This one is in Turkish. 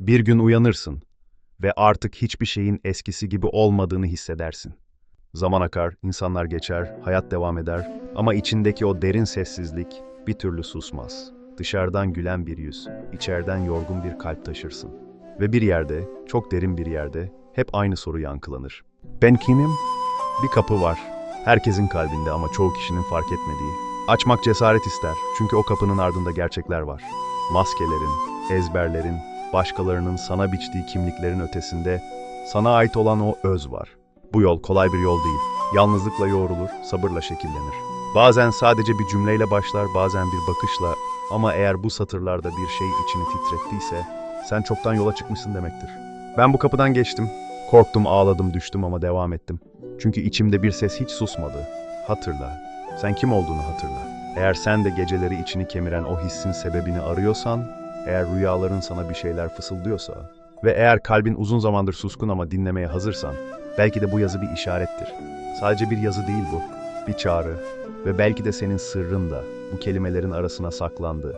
Bir gün uyanırsın ve artık hiçbir şeyin eskisi gibi olmadığını hissedersin. Zaman akar, insanlar geçer, hayat devam eder ama içindeki o derin sessizlik bir türlü susmaz. Dışarıdan gülen bir yüz, içeriden yorgun bir kalp taşırsın. Ve bir yerde, çok derin bir yerde hep aynı soru yankılanır. Ben kimim? Bir kapı var. Herkesin kalbinde ama çoğu kişinin fark etmediği. Açmak cesaret ister çünkü o kapının ardında gerçekler var. Maskelerin, ezberlerin, başkalarının sana biçtiği kimliklerin ötesinde sana ait olan o öz var. Bu yol kolay bir yol değil. Yalnızlıkla yoğrulur, sabırla şekillenir. Bazen sadece bir cümleyle başlar, bazen bir bakışla ama eğer bu satırlarda bir şey içini titrettiyse sen çoktan yola çıkmışsın demektir. Ben bu kapıdan geçtim. Korktum, ağladım, düştüm ama devam ettim. Çünkü içimde bir ses hiç susmadı. Hatırla. Sen kim olduğunu hatırla. Eğer sen de geceleri içini kemiren o hissin sebebini arıyorsan, eğer rüyaların sana bir şeyler fısıldıyorsa ve eğer kalbin uzun zamandır suskun ama dinlemeye hazırsan, belki de bu yazı bir işarettir. Sadece bir yazı değil bu, bir çağrı ve belki de senin sırrın da bu kelimelerin arasına saklandı.